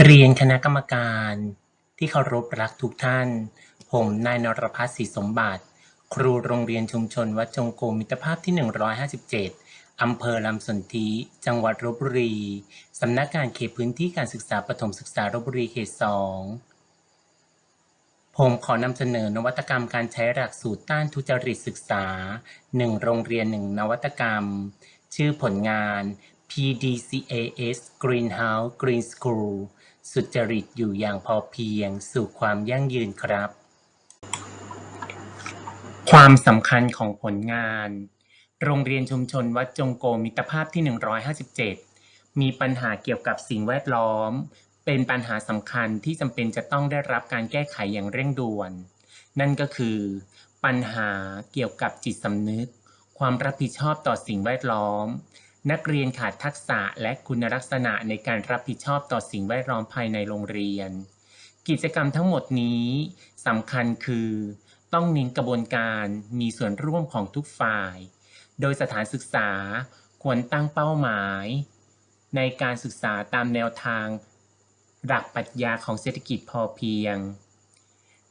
เรียนคณะกรรมการที่เคารพรักทุกท่าน ผมนายนรพัฒน์ศรีสมบัติ ครูโรงเรียนชุมชนวัดจงโกมิตรภาพที่ 157 อำเภอลำสนธิจังหวัดลบบุรี สำนักงานเขตพื้นที่การศึกษาประถมศึกษาลบบุรีเขต 2 ผมขอนำเสนอนวัตกรรมการใช้หลักสูตรต้านทุจริตศึกษา 1 โรงเรียน 1 นวัตกรรม ชื่อผลงาน PDCAS Greenhouse Green School สุจริตอยู่อย่างพอเพียงสู่ความยั่งยืนครับ ความสำคัญของผลงาน โรงเรียนชุมชนวัดจงโกมิตรภาพที่ 157 มีปัญหาเกี่ยวกับสิ่งแวดล้อม เป็นปัญหาสำคัญที่จำเป็นจะต้องได้รับการแก้ไขอย่างเร่งด่วน นั่นก็คือ ปัญหาเกี่ยวกับจิตสำนึก ความรับผิดชอบต่อสิ่งแวดล้อม นักเรียนขาดทักษะและคุณลักษณะในการรับผิดชอบต่อสิ่งแวดล้อมภายในโรงเรียน กิจกรรมทั้งหมดนี้สำคัญคือ ต้องเน้นกระบวนการมีส่วนร่วมของทุกฝ่าย โดยสถานศึกษาควรตั้งเป้าหมาย ในการศึกษาตามแนวทาง หลักปรัชญาของเศรษฐกิจพอเพียง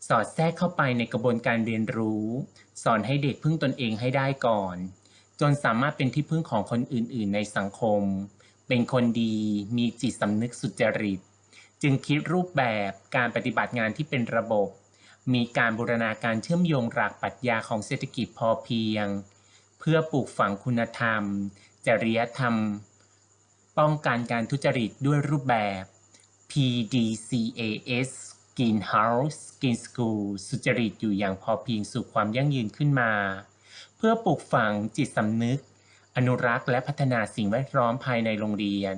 สอดแทรกเข้าไปในกระบวนการเรียนรู้ สอนให้เด็กพึ่งตนเองให้ได้ก่อน จนสามารถเป็นที่พึ่งของคนอื่น ๆ ในสังคม เป็นคนดีมีจิตสำนึกสุจริต จึงคิดรูปแบบการปฏิบัติงานที่เป็นระบบ มีการบูรณาการเชื่อมโยงหลักปรัชญาของเศรษฐกิจพอเพียง เพื่อปลูกฝังคุณธรรม จริยธรรม ป้องกันการทุจริตด้วยรูปแบบ PDCAS Greenhouse Green School สุจริตอยู่อย่างพอเพียงสู่ความยั่งยืนขึ้นมา พื่อปลูกฝังจิตสำนึก อนุรักษ์และพัฒนาสิ่งแวดล้อมภายในโรงเรียน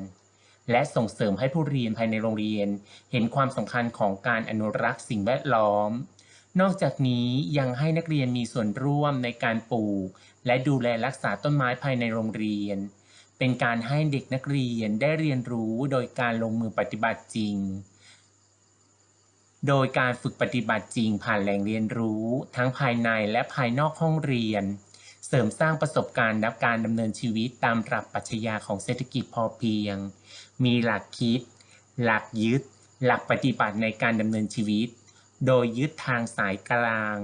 และส่งเสริมให้ผู้เรียนภายในโรงเรียน เห็นความสำคัญของการอนุรักษ์สิ่งแวดล้อม นอกจากนี้ยังให้นักเรียนมีส่วนร่วมในการปลูก และดูแลรักษาต้นไม้ภายในโรงเรียน เป็นการให้เด็กนักเรียนได้เรียนรู้โดยการลงมือปฏิบัติจริงโดยการฝึกปฏิบัติจริงผ่านแหล่งเรียนรู้ ทั้งภายในและภายนอกห้องเรียน ริมสร้างประสบการณ์และการดำเนินชีวิตตามหลักปรัชญาของเศรษฐกิจพอเพียง มีหลักคิด หลักยึด หลักปฏิบัติในการดำเนินชีวิต โดยยึดทางสายกลาง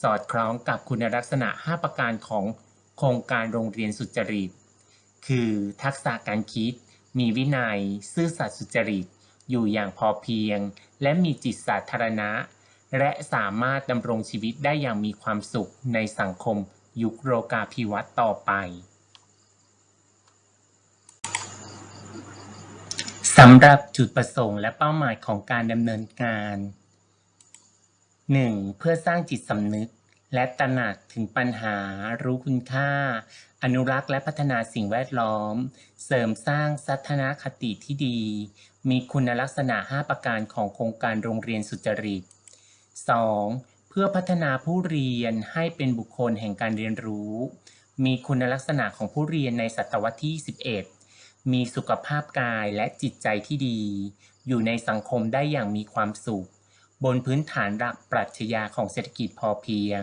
สอดคล้องกับคุณลักษณะ 5 ประการของโครงการโรงเรียนสุจริต คือทักษะการคิด มีวินัย ซื่อสัตย์สุจริต อยู่อย่างพอเพียง และมีจิตสาธารณะ และสามารถดำรงชีวิตได้อย่างมีความสุขในสังคม ยุคโรกาภิวัตน์ต่อไปสำหรับจุดประสงค์และเป้าหมายของการดำเนินการ 1. เพื่อสร้างจิตสำนึก และตระหนักถึงปัญหา รู้คุณค่า อนุรักษ์และพัฒนาสิ่งแวดล้อม เสริมสร้างทัศนคติที่ดี มีคุณลักษณะ 5 ประการของโครงการโรงเรียนสุจริต 2. เพื่อพัฒนาผู้เรียนให้เป็นบุคคลแห่งการเรียนรู้ มีคุณลักษณะของผู้เรียนในศตวรรษที่21มีสุขภาพกายและจิตใจที่ดี อยู่ในสังคมได้อย่างมีความสุข บนพื้นฐานหลักปรัชญาของเศรษฐกิจพอเพียง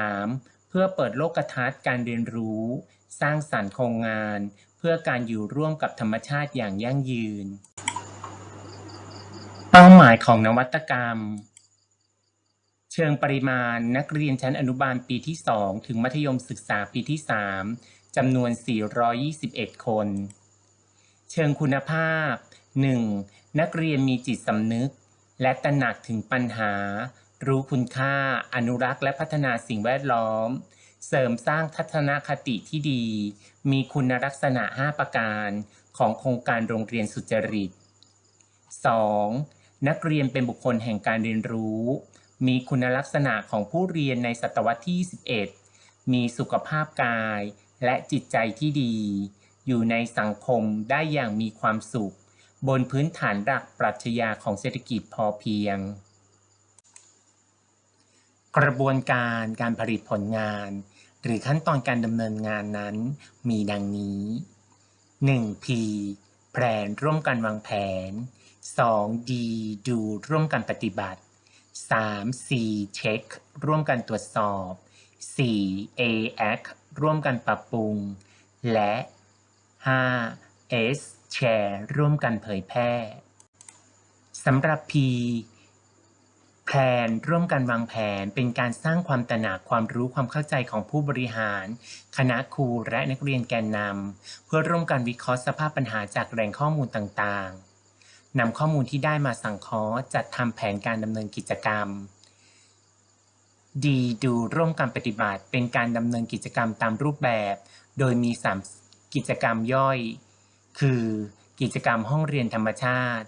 3. เพื่อเปิดโลกทัศน์การเรียนรู้ สร้างสรรค์โครงงาน เพื่อการอยู่ร่วมกับธรรมชาติอย่างยั่งยืน เป้าหมายของนวัตกรรม เชิงปริมาณนักเรียนชั้นอนุบาลปีที่ 2 ถึงมัธยมศึกษาปีที่ 3จำนวน 421 คน เชิงคุณภาพ 1. นักเรียนมีจิตสำนึก และตระหนักถึงปัญหา รู้คุณค่า อนุรักษ์และพัฒนาสิ่งแวดล้อม เสริมสร้างทัศนคติที่ดี มีคุณลักษณะ 5 ประการของโครงการโรงเรียนสุจริต 2. นักเรียนเป็นบุคคลแห่งการเรียนรู้ มีคุณลักษณะของผู้เรียนในศตวรรษที่ 21 มีสุขภาพกายและจิตใจที่ดี อยู่ในสังคมได้อย่างมีความสุข บนพื้นฐานหลักปรัชญาของเศรษฐกิจพอเพียง กระบวนการการผลิตผลงาน หรือขั้นตอนการดำเนินงานนั้นมีดังนี้ 1. P แผนร่วมกันวางแผน 2. D ดูร่วมกันปฏิบัติ 3. C เช็คร่วมกันตรวจสอบ 4. A act ร่วมกันปรับปรุง และ 5. S แชร์ร่วมกันเผยแพร่สำหรับ P แพลนร่วมกันวางแผนเป็นการสร้างความตระหนักความรู้ความเข้าใจของผู้บริหาร คณะครูและนักเรียนแกนนำเพื่อร่วมกันวิเคราะห์สภาพปัญหาจากแหล่งข้อมูลต่างๆ นำข้อมูลที่ได้มาสังเคราะห์จัดทำแผนการดำเนินกิจกรรม D ดูร่วมกันปฏิบัติเป็นการดำเนินกิจกรรมตามรูปแบบ โดยมี 3 กิจกรรมย่อย คือกิจกรรมห้องเรียนธรรมชาติ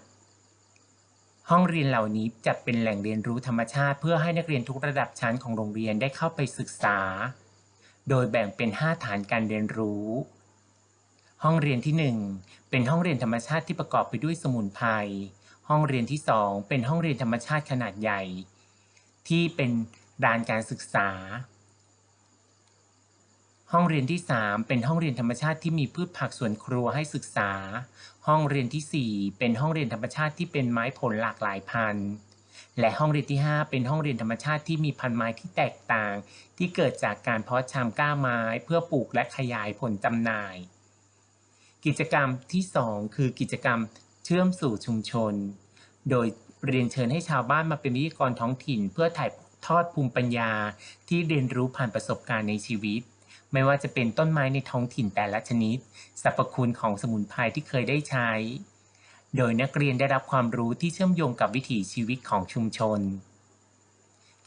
ห้องเรียนเหล่านี้จะเป็นแหล่งเรียนรู้ธรรมชาติ เพื่อให้นักเรียนทุกระดับชั้นของโรงเรียนได้เข้าไปศึกษา โดยแบ่งเป็น 5 ฐานการเรียนรู้ ห้องเรียนที่ 1 เป็นห้องเรียนธรรมชาติที่ประกอบไปด้วยสมุนไพร ห้องเรียนที่ 2 เป็นห้องเรียนธรรมชาติขนาดใหญ่ ที่เป็นด้านการศึกษา ห้องเรียนที่ 3 เป็นห้องเรียนธรรมชาติที่มีพืชผักสวนครัวให้ศึกษา ห้องเรียนทีสี่4 เป็นห้องเรียนธรรมชาติที่เป็นไม้ผลหลากหลายพันธุ์ และห้องเรียนที่ 5 เป็นห้องเรียนธรรมชาติที่มีพันธุ์ไม้ที่แตกต่าง ที่เกิดจากการเพาะชำก้าไม้เพื่อปลูกและขยายผลจำหน่าย กิจกรรมที่ 2 คือกิจกรรมเชื่อมสู่ชุมชน โดยเรียนเชิญให้ชาวบ้านมาเป็นวิทยากรท้องถิ่น เพื่อถ่ายทอดภูมิปัญญา ที่เรียนรู้ผ่านประสบการณ์ในชีวิต ไม่ว่าจะเป็นต้นไม้ในท้องถิ่นแต่ละชนิดสรรพคุณของสมุนไพรที่เคยได้ใช้ โดยนักเรียนได้รับความรู้ที่เชื่อมโยงกับวิถีชีวิตของชุมชน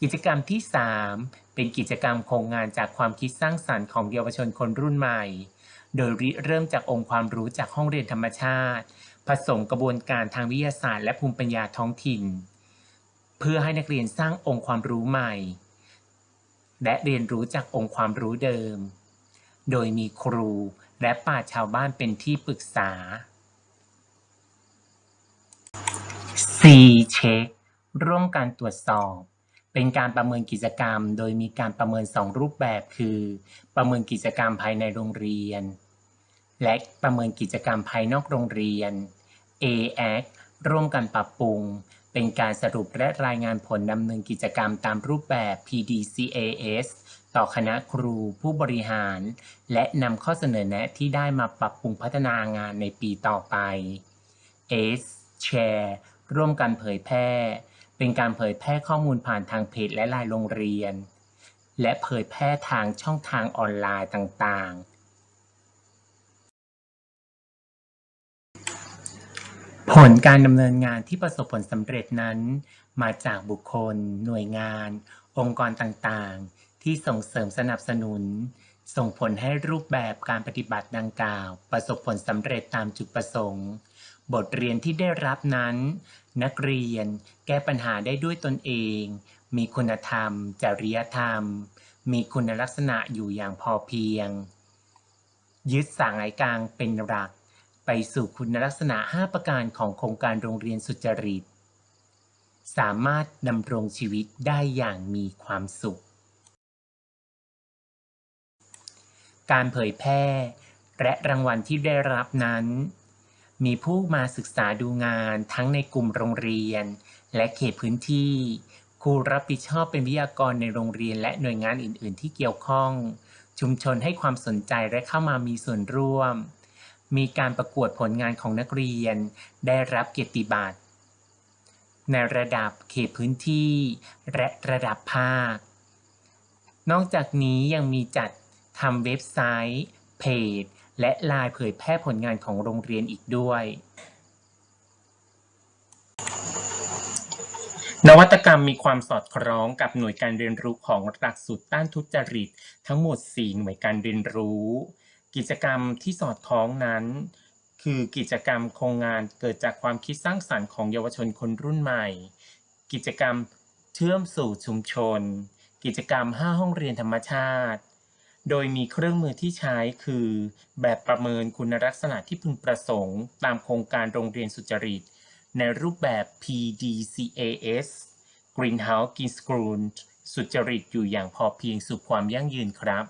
กิจกรรมที่ 3 เป็นกิจกรรมโครงงานจากความคิดสร้างสรรค์ของเยาวชนคนรุ่นใหม่ โดยริเริ่มจากองค์ความรู้จากห้องเรียนธรรมชาติ ผสมกระบวนการทางวิทยาศาสตร์และภูมิปัญญาท้องถิ่น เพื่อให้นักเรียนสร้างองค์ความรู้ใหม่ และเรียนรู้จากองค์ความรู้เดิม โดยมีครูและป่าชญ์ชาวบ้านเป็นที่ปรึกษา C เช็คร่วมการตรวจสอบ เป็นการประเมินกิจกรรม โดยมีการประเมิน 2 รูปแบบ คือ ประเมินกิจกรรมภายในโรงเรียน และประเมินกิจกรรมภายนอกโรงเรียน AAC ร่วมกันปรับปรุง เป็นการสรุปและรายงานผลดำเนินกิจกรรมตามรูปแบบ PDCAS ต่อคณะครูผู้บริหาร และนำข้อเสนอแนะที่ได้มาปรับปรุงพัฒนางานในปีต่อไป S Share ร่วมกันเผยแพร่ เป็นการเผยแพร่ข้อมูลผ่านทางเพจและไลน์โรงเรียน และเผยแพร่ทางช่องทางออนไลน์ต่างๆ ผลการดำเนินงานที่ประสบผลสำเร็จนั้น มาจากบุคคล หน่วยงาน องค์กรต่างๆ ที่ส่งเสริมสนับสนุน ส่งผลให้รูปแบบการปฏิบัติดังกล่าว ประสบผลสำเร็จตามจุดประสงค์ บทเรียนที่ได้รับนั้น นักเรียนแก้ปัญหาได้ด้วยตนเอง มีคุณธรรม จริยธรรม มีคุณลักษณะอยู่อย่างพอเพียง ยึดสางไอกลางเป็นหลัก ไปสู่คุณลักษณะ 5 ประการของโครงการโรงเรียนสุจริต สามารถดำรงชีวิตได้อย่างมีความสุข การเผยแพร่และรางวัลที่ได้รับนั้น มีผู้มาศึกษาดูงานทั้งในกลุ่มโรงเรียน และเขตพื้นที่ ครูรับผิดชอบเป็นวิทยากรในโรงเรียนและหน่วยงานอื่น ๆ ที่เกี่ยวข้อง ชุมชนให้ความสนใจและเข้ามามีส่วนร่วม มีการประกวดผลงานของนักเรียน ได้รับเกียรติบัตรในระดับเขตพื้นที่ และระดับภาค นอกจากนี้ยังมีจัดทำเว็บไซต์ เพจ และไลน์เผยแพร่ผลงานของโรงเรียนอีกด้วย นวัตกรรมมีความสอดคล้องกับหน่วยการเรียนรู้ของหลักสูตรต้านทุจริต ทั้งหมด 4 หน่วยการเรียนรู้ กิจกรรมที่สอดคล้องนั้นคือกิจกรรมโครงงานเกิดจากความคิดสร้างสรรค์ของเยาวชนคนรุ่นใหม่ กิจกรรมเชื่อมสู่ชุมชน กิจกรรม 5 ห้องเรียนธรรมชาติ โดยมีเครื่องมือที่ใช้คือ แบบประเมินคุณลักษณะที่พึงประสงค์ ตามโครงการโรงเรียนสุจริต ในรูปแบบ PDCAS Greenhouse Green School สุจริตอยู่อย่างพอเพียงสู่ความยั่งยืนครับ